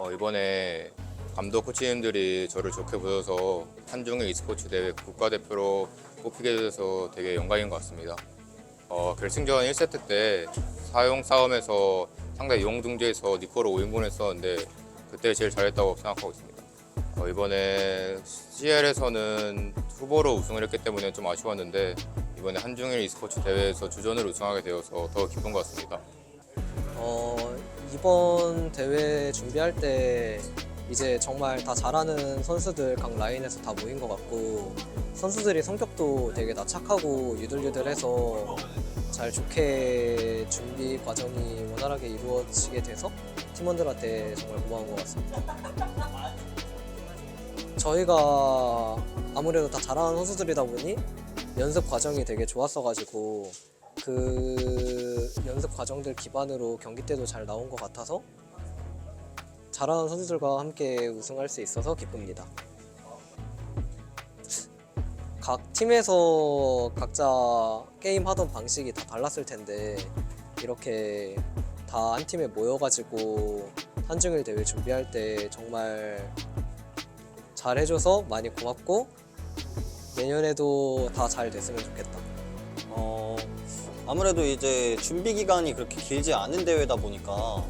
어, 이번에 감독 코치님들이 저를 좋게 보셔서 한중일 e스포츠 대회 국가대표로 뽑히게 돼서 되게 영광인 것 같습니다. 어, 결승전 1세트 때 사용 싸움에서 상대 용중지에서 니코를 5인분 했었는데 그때 제일 잘했다고 생각하고 있습니다. 어, 이번에 CL에서는 후보로 우승을 했기 때문에 좀 아쉬웠는데 이번에 한중일 e스포츠 대회에서 주전으로 우승하게 되어서 더 기쁜 것 같습니다. 어, 이번 대회 준비할 때 이제 정말 다 잘하는 선수들 각 라인에서 다 모인 것 같고 선수들이 성격도 되게 다 착하고 유들유들해서 잘 좋게 준비 과정이 원활하게 이루어지게 돼서 팀원들한테 정말 고마운 것 같습니다. 저희가 아무래도 다 잘하는 선수들이다 보니 연습 과정이 되게 좋았어가지고 그 연습 과정들 기반으로 경기 때도 잘 나온 것 같아서 잘하는 선수들과 함께 우승할 수 있어서 기쁩니다. 각 팀에서 각자 게임 하던 방식이 다 달랐을 텐데 이렇게 다 한 팀에 모여가지고 한중일 대회 준비할 때 정말 잘 해줘서 많이 고맙고 내년에도 다 잘 됐으면 좋겠다. 어, 아무래도 이제 준비 기간이 그렇게 길지 않은 대회다 보니까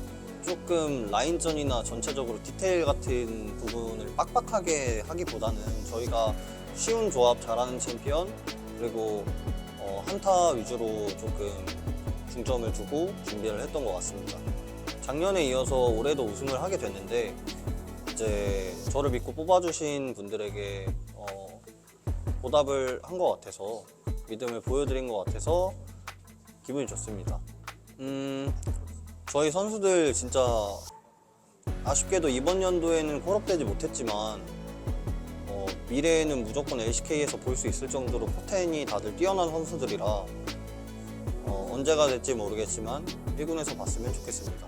조금 라인전이나 전체적으로 디테일 같은 부분을 빡빡하게 하기보다는 저희가 쉬운 조합 잘하는 챔피언 그리고 어, 한타 위주로 조금 중점을 두고 준비를 했던 것 같습니다. 작년에 이어서 올해도 우승을 하게 됐는데 이제 저를 믿고 뽑아주신 분들에게 어, 보답을 한 것 같아서 믿음을 보여드린 것 같아서 기분이 좋습니다. 음, 저희 선수들 진짜 아쉽게도 이번 연도에는 콜업되지 못했지만 어, 미래에는 무조건 LCK에서 볼 수 있을 정도로 포텐이 다들 뛰어난 선수들이라 어, 언제가 될지 모르겠지만 1군에서 봤으면 좋겠습니다.